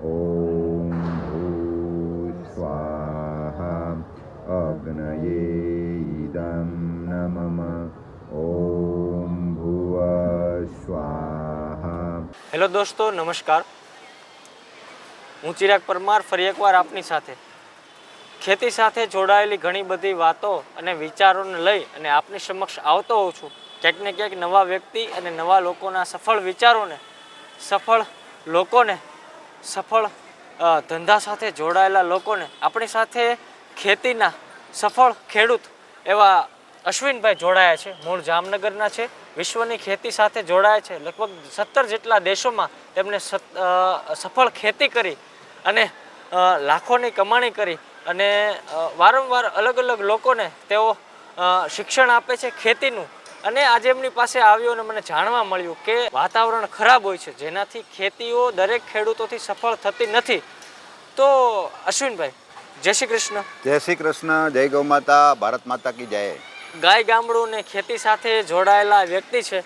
ॐ भूस्वाहा अग्नये इदं नमम ॐ भुवः સ્વાહા હેલો દોસ્તો નમસ્કાર હું ચિરાગ પરમાર ફરી એકવાર આપની સાથે ખેતી સાથે જોડાયેલી ઘણી બધી વાતો અને વિચારોને લઈ અને આપની સમક્ષ આવતો હોઉં છું ક્યાંક ને ક્યાંક નવા વ્યક્તિ અને નવા લોકોના સફળ વિચારોને સફળ લોકોને સફળ ધંધા સાથે જોડાયેલા લોકોને આપણી સાથે ખેતીના સફળ ખેડૂત એવા અશ્વિનભાઈ જોડાયા છે. મૂળ જામનગરના છે. વિશ્વની ખેતી સાથે જોડાયા છે. લગભગ સત્તર જેટલા દેશોમાં તેમણે સફળ ખેતી કરી અને લાખોની કમાણી કરી અને વારંવાર અલગ અલગ લોકોને તેઓ શિક્ષણ આપે છે ખેતીનું. અને આજે એમની પાસે આવ્યો અને મને જાણવા મળ્યું કે વાતાવરણ ખરાબ હોય છે જેનાથી ખેતીઓ દરેક ખેડૂતોથી સફળ થતી નથી. તો અશ્વિનભાઈ જય શ્રી કૃષ્ણ. જય શ્રી કૃષ્ણ જય ગૌ માતા ભારત માતા કી જય. ગાય ગામડું ને ખેતી સાથે જોડાયેલા વ્યક્તિ છે.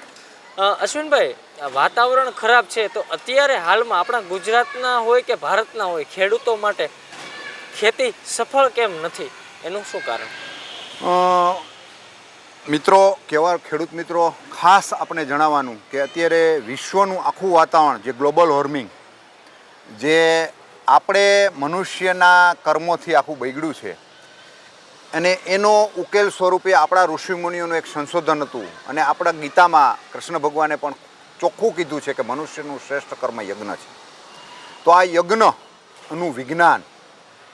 અશ્વિનભાઈ આ વાતાવરણ ખરાબ છે તો અત્યારે હાલમાં આપણા ગુજરાતના હોય કે ભારતના હોય ખેડૂતો માટે ખેતી સફળ કેમ નથી? એનું શું કારણ? મિત્રો, કેવા ખેડૂત મિત્રો, ખાસ આપણે જણાવવાનું કે અત્યારે વિશ્વનું આખું વાતાવરણ, જે ગ્લોબલ વોર્મિંગ જે આપણે મનુષ્યના કર્મોથી આખું બગડ્યું છે. અને એનો ઉકેલ સ્વરૂપે આપણા ઋષિમુનિઓનું એક સંશોધન હતું અને આપણા ગીતામાં કૃષ્ણ ભગવાને પણ ચોખ્ખું કીધું છે કે મનુષ્યનું શ્રેષ્ઠ કર્મ યજ્ઞ છે. તો આ યજ્ઞનું વિજ્ઞાન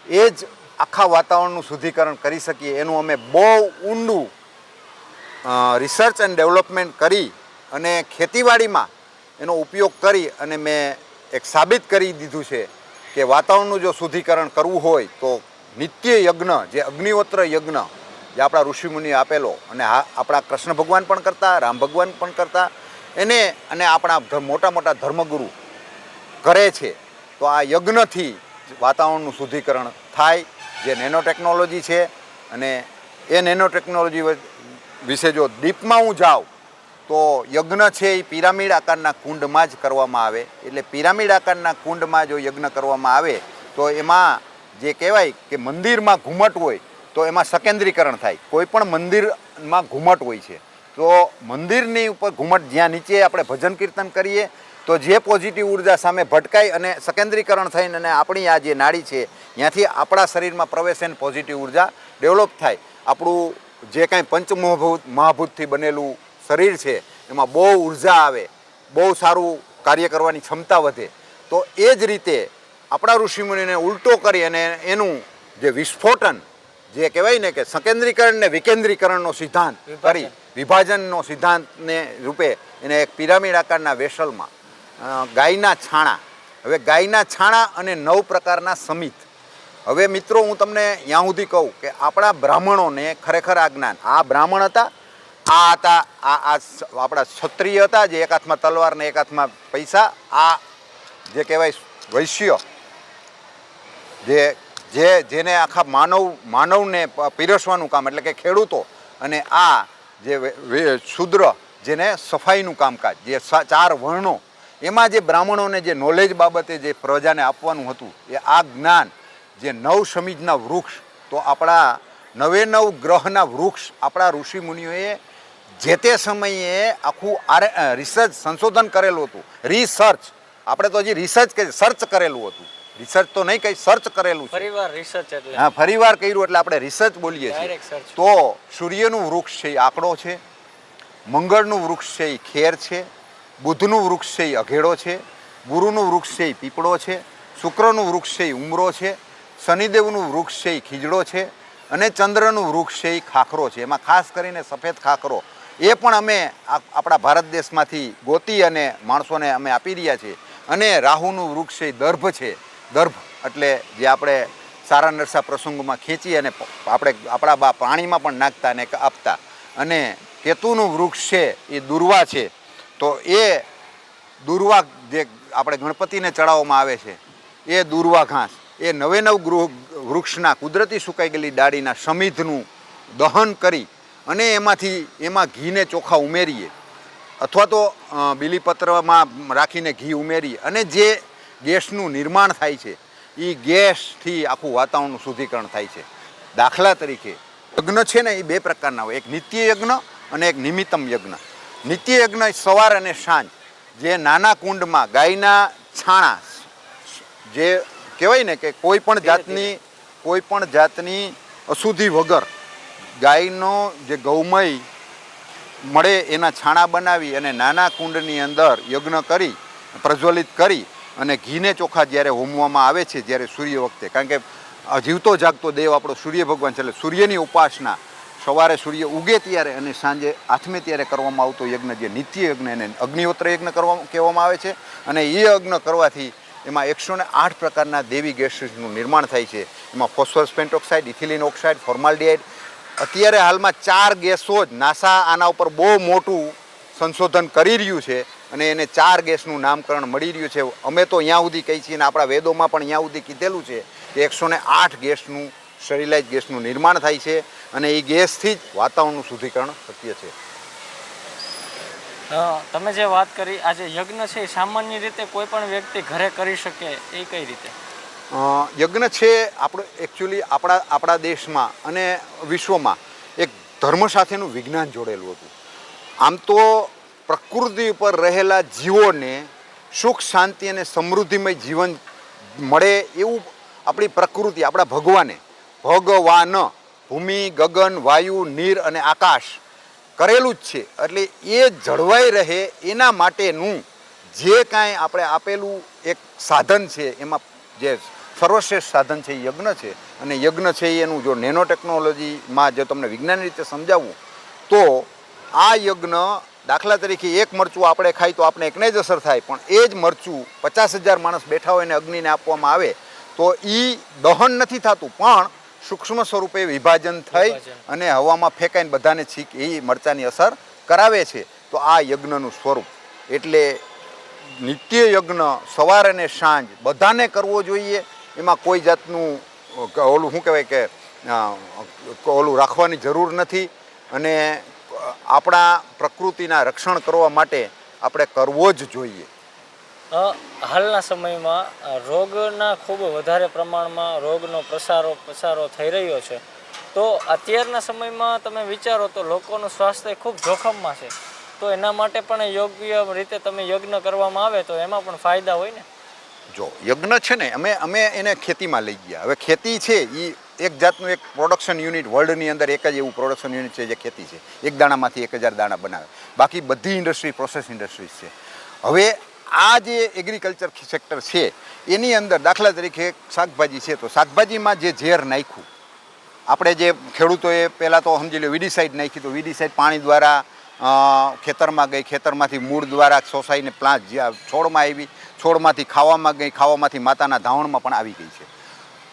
એ જ આખા વાતાવરણનું શુદ્ધિકરણ કરી શકીએ, એનું અમે બહુ ઊંડું રિસર્ચ એન્ડ ડેવલપમેન્ટ કરી અને ખેતીવાડીમાં એનો ઉપયોગ કરી અને મેં એક સાબિત કરી દીધું છે કે વાતાવરણનું જો શુદ્ધિકરણ કરવું હોય તો નિત્ય યજ્ઞ, જે અગ્નિહોત્ર યજ્ઞ જે આપણા ઋષિમુનિએ આપેલો અને આપણા કૃષ્ણ ભગવાન પણ કરતા, રામ ભગવાન પણ કરતા, એને અને આપણા મોટા મોટા ધર્મગુરુ કરે છે, તો આ યજ્ઞથી વાતાવરણનું શુદ્ધિકરણ થાય, જે નેનો ટેકનોલોજી છે અને એ નેનો ટેકનોલોજી વિશે જો ડીપમાં હું જાઉં, તો યજ્ઞ છે એ પિરામિડ આકારના કુંડમાં જ કરવામાં આવે. એટલે પિરામિડ આકારના કુંડમાં જો યજ્ઞ કરવામાં આવે, તો એમાં જે કહેવાય કે મંદિરમાં ઘુમટ હોય, તો એમાં સકેન્દ્રીકરણ થાય. કોઈ પણ મંદિરમાં ઘુમટ હોય છે. તો મંદિરની ઉપર ઘુમટ જ્યાં નીચે આપણે ભજન કીર્તન કરીએ, તો જે પોઝિટિવ ઊર્જા સામે ભટકાય અને સકેન્દ્રીકરણ થઈને અને આપણી આ જે નાડી છે, ત્યાંથી આપણા શરીરમાં પ્રવેશે પોઝિટિવ ઊર્જા ડેવલપ થાય. આપણું જે કાંઈ પંચમહાભૂત મહાભૂતથી બનેલું શરીર છે એમાં બહુ ઊર્જા આવે બહુ સારું કાર્ય કરવાની ક્ષમતા વધે તો એ જ રીતે આપણા ઋષિમુનિને ઉલટો કરી અને એનું જે વિસ્ફોટન જે કહેવાય ને કે સંકેન્દ્રીકરણ ને વિકેન્દ્રીકરણનો સિદ્ધાંત કરી વિભાજનનો સિદ્ધાંતને રૂપે એને એક પિરામિડ આકારના વેસલમાં ગાયના છાણા હવે ગાયના છાણા અને નવ પ્રકારના સમિત હવે મિત્રો, હું તમને ત્યાં સુધી કહું કે આપણા બ્રાહ્મણોને ખરેખર આ જ્ઞાન, આ બ્રાહ્મણ હતા, આ હતા, આ આ આપણા ક્ષત્રિય હતા જે એક હાથમાં તલવાર ને એક હાથમાં પૈસા, આ જે કહેવાય વૈશ્ય, જે જે, જેને આખા માનવ, માનવને પીરસવાનું કામ એટલે કે ખેડૂતો અને આ જે શૂદ્ર જેને સફાઈનું કામકાજ, જે ચાર વર્ણો, એમાં જે બ્રાહ્મણોને જે નોલેજ બાબતે જે પ્રજાને આપવાનું હતું, એ આ જ્ઞાન જે નવ સમીજના વૃક્ષ તો આપણા નવે નવ ગ્રહના વૃક્ષ આપણા ઋષિ મુનિઓએ જે તે સમયે આખું આરે રિસર્ચ સંશોધન કરેલું હતું. રિસર્ચ આપણે તો હજી રિસર્ચ કે સર્ચ કરેલું હતું. રિસર્ચ તો નહીં કંઈ સર્ચ કરેલું છે. ફરીવાર રિસર્ચ એટલે. હા ફરીવાર કર્યું એટલે આપણે રિસર્ચ બોલીએ છીએ. તો સૂર્યનું વૃક્ષ છે એ આંકડો છે. મંગળનું વૃક્ષ છે એ ખેર છે. બુધનું વૃક્ષ છે એ અઘેડો છે. ગુરુનું વૃક્ષ છે એ પીપળો છે. શુક્રનું વૃક્ષ છે એ ઉમરો છે. શનિદેવનું વૃક્ષ છે એ ખીજડો છે અને ચંદ્રનું વૃક્ષ છે એ ખાખરો છે. એમાં ખાસ કરીને સફેદ ખાખરો. એ પણ અમે આપણા ભારત દેશમાંથી ગોતી અને માણસોને અમે આપી રહ્યા છીએ. અને રાહુનું વૃક્ષ છે દર્ભ છે. દર્ભ એટલે જે આપણે સારા નરસા પ્રસંગોમાં ખેંચી અને આપણે આપણા બા પાણીમાં પણ નાખતા અને આપતા. અને કેતુનું વૃક્ષ છે એ દુર્વા છે. તો એ દુર્વા જે આપણે ગણપતિને ચડાવવામાં આવે છે, એ દુર્વા ઘાસ. એ નવે નવ ગૃહ વૃક્ષના કુદરતી સુકાઈ ગયેલી ડાળીના સમિધનું દહન કરી અને એમાંથી એમાં ઘીને ચોખા ઉમેરીએ. અથવા તો બીલીપત્રમાં રાખીને ઘી ઉમેરી અને જે ગેસનું નિર્માણ થાય છે એ ગેસથી આખું વાતાવરણનું શુદ્ધિકરણ થાય છે. દાખલા તરીકે, યજ્ઞ છે ને એ બે પ્રકારના હોય. એક નિત્ય યજ્ઞ અને એક નિમિત્તમ યજ્ઞ. નિત્ય યજ્ઞ સવાર અને સાંજ. જે નાના કુંડમાં ગાયના છાણા, જે કહેવાય ને કે કોઈ પણ જાતની કોઈ પણ જાતની અશુદ્ધિ વગર ગાયનો જે ગૌમય મળે એના છાણા બનાવી અને નાના કુંડની અંદર યજ્ઞ કરી પ્રજ્વલિત કરી અને ઘીને ચોખા જ્યારે હોમવામાં આવે છે જ્યારે સૂર્ય વખતે. કારણ કે જીવતો જાગતો દેવ આપણો સૂર્ય ભગવાન છે એટલે સૂર્યની ઉપાસના સવારે સૂર્ય ઉગે ત્યારે અને સાંજે આથમે ત્યારે કરવામાં આવતો યજ્ઞ જે નિત્ય યજ્ઞ એને અગ્નિહોત્ર યજ્ઞ કરવા કહેવામાં આવે છે. અને એ યજ્ઞ કરવાથી એમાં એકસો ને આઠ પ્રકારના દેવી ગેસીસનું નિર્માણ થાય છે. એમાં phosphorus pentoxide, ethylene oxide, formaldehyde. અત્યારે હાલમાં ચાર ગેસો જ નાસા આના ઉપર બહુ મોટું સંશોધન કરી રહ્યું છે અને એને ચાર ગેસનું નામકરણ મળી રહ્યું છે. અમે તો અહીંયા સુધી કહી છીએ અને આપણા વેદોમાં પણ અહીંયા સુધી કીધેલું છે કે એકસો ને આઠ ગેસનું સ્ટરીલાઇઝ ગેસનું નિર્માણ થાય છે અને એ ગેસથી જ વાતાવરણનું શુદ્ધિકરણ શક્ય છે. તમે જે વાત કરી, આ જે યજ્ઞ છે સામાન્ય રીતે કોઈ પણ વ્યક્તિ ઘરે કરી શકે, એ કઈ રીતે? યજ્ઞ છે આપણો એકચ્યુઅલી આપણા આપણા દેશમાં અને વિશ્વમાં એક ધર્મ સાથેનું વિજ્ઞાન જોડેલું હતું. આમ તો પ્રકૃતિ ઉપર રહેલા જીવોને સુખ, શાંતિ અને સમૃદ્ધિમય જીવન મળે એવું આપણી પ્રકૃતિ, આપણા ભગવાને. ભગવાન, ભૂમિ, ગગન, વાયુ, નીર અને આકાશ કરેલું જ છે. એટલે એ જળવાઈ રહે એના માટેનું જે કાંઈ આપણે આપેલું એક સાધન છે, એમાં જે સર્વશ્રેષ્ઠ સાધન છે એ યજ્ઞ છે. અને યજ્ઞ છે એનું જો નેનો ટેકનોલોજીમાં જો તમને વિજ્ઞાન રીતે સમજાવવું તો આ યજ્ઞ દાખલા તરીકે એક મરચું આપણે ખાઈ તો આપણે એકને જ અસર થાય, પણ એ જ મરચું પચાસ હજાર માણસ બેઠા હોય અને અગ્નિને આપવામાં આવે, તો એ દહન નથી થતું. પણ સૂક્ષ્મ સ્વરૂપે વિભાજન થઈ અને હવામાં ફેંકાઈને બધાને છીક એ મરચાની અસર કરાવે છે. તો આ યજ્ઞનું સ્વરૂપ. એટલે નિત્ય યજ્ઞ સવાર અને સાંજ બધાને કરવો જોઈએ. એમાં કોઈ જાતનું ઓલું શું કહેવાય કે ઓલું રાખવાની જરૂર નથી. અને આપણા પ્રકૃતિના રક્ષણ કરવા માટે આપણે કરવો જ જોઈએ. હાલના સમયમાં રોગના ખૂબ વધારે પ્રમાણમાં રોગનો પ્રસારો પ્રસારો થઈ રહ્યો છે. તો અત્યારના સમયમાં તમે વિચારો તો લોકોનું સ્વાસ્થ્ય ખૂબ જોખમમાં છે. તો એના માટે પણ યોગ્ય રીતે તમે યજ્ઞ કરવામાં આવે તો એમાં પણ ફાયદા હોય ને? જો, યજ્ઞ છે ને, અમે અમે એને ખેતીમાં લઈ ગયા. હવે ખેતી છે એ એક જાતનું એક પ્રોડક્શન યુનિટ વર્લ્ડની અંદર એક જ એવું પ્રોડક્શન યુનિટ છે જે ખેતી છે. એક દાણામાંથી એક હજાર દાણા બનાવે. બાકી બધી ઇન્ડસ્ટ્રી પ્રોસેસ ઇન્ડસ્ટ્રીઝ છે. હવે આ જે એગ્રીકલ્ચર સેક્ટર છે, એની અંદર દાખલા તરીકે શાકભાજી છે, તો શાકભાજીમાં જે ઝેર નાખ્યું, આપણે જે ખેડૂતોએ પહેલાં તો સમજી લો વિડીસાઇડ નાખી, તો વિડીસાઇડ પાણી દ્વારા ખેતરમાં ગઈ, ખેતરમાંથી મૂળ દ્વારા સોસાઈને પ્લાન્ટ જ્યાં છોડમાં આવી, છોડમાંથી ખાવામાં ગઈ, ખાવામાંથી માતાના ધાવણમાં પણ આવી ગઈ છે.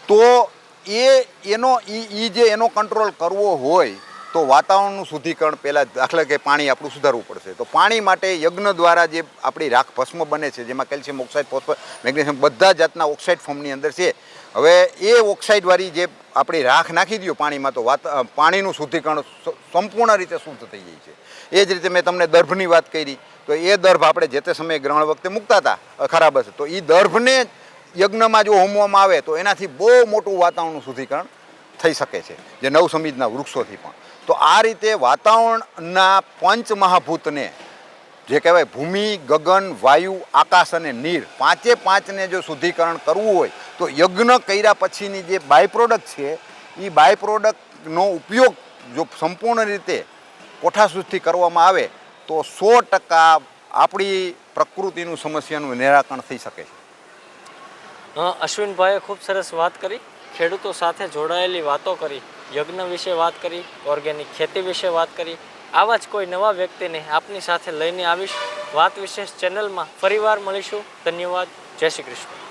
તો એ, એનો એ જે એનો કંટ્રોલ કરવો હોય તો વાતાવરણનું શુદ્ધિકરણ પહેલાં દાખલા કે પાણી આપણું સુધારવું પડશે. તો પાણી માટે યજ્ઞ દ્વારા જે આપણી રાખ ભસ્મ બને છે, જેમાં કેલ્શિયમ ઓક્સાઇડ, ફોસ્ફર, મેગ્નેશિયમ બધા જાતના ઓક્સાઇડ ફોર્મની અંદર છે. હવે એ ઓક્સાઇડવાળી જે આપણી રાખ નાખી દો પાણીમાં, તો વાત પાણીનું શુદ્ધિકરણ સંપૂર્ણ રીતે શુદ્ધ થઈ જાય છે. એ જ રીતે મેં તમને દર્ભની વાત કરી. તો એ દર્ભ આપણે જે તે સમયે ગ્રહણ વખતે મૂકતા હતા ખરાબ હશે. તો એ દર્ભને યજ્ઞમાં જો હોમવામાં આવે, તો એનાથી બહુ મોટું વાતાવરણનું શુદ્ધિકરણ થઈ શકે છે, જે નવસમિજના વૃક્ષોથી પણ. તો આ રીતે વાતાવરણના પંચ મહાભૂતને જે કહેવાય ભૂમિ, ગગન, વાયુ, આકાશ અને નીર, પાંચે પાંચને જો શુદ્ધિકરણ કરવું હોય, તો યજ્ઞ કર્યા પછીની જે બાય પ્રોડક્ટ છે, એ બાય પ્રોડક્ટનો ઉપયોગ જો સંપૂર્ણ રીતે કોઠાસૂઝથી કરવામાં આવે, તો સો ટકા આપણી પ્રકૃતિનું સમસ્યાનું નિરાકરણ થઈ શકે છે. અશ્વિનભાઈએ ખૂબ સરસ વાત કરી. ખેડૂતો સાથે જોડાયેલી વાતો કરી, યજ્ઞ વિશે વાત કરી, ઓર્ગેનિક ખેતી વિશે વાત કરી, આવા જ કોઈ નવા વ્યક્તિને આપની સાથે લઈને આવીશ. વાત વિશેષ ચેનલમાં ફરીવાર મળીશું. ધન્યવાદ. જય શ્રી કૃષ્ણ.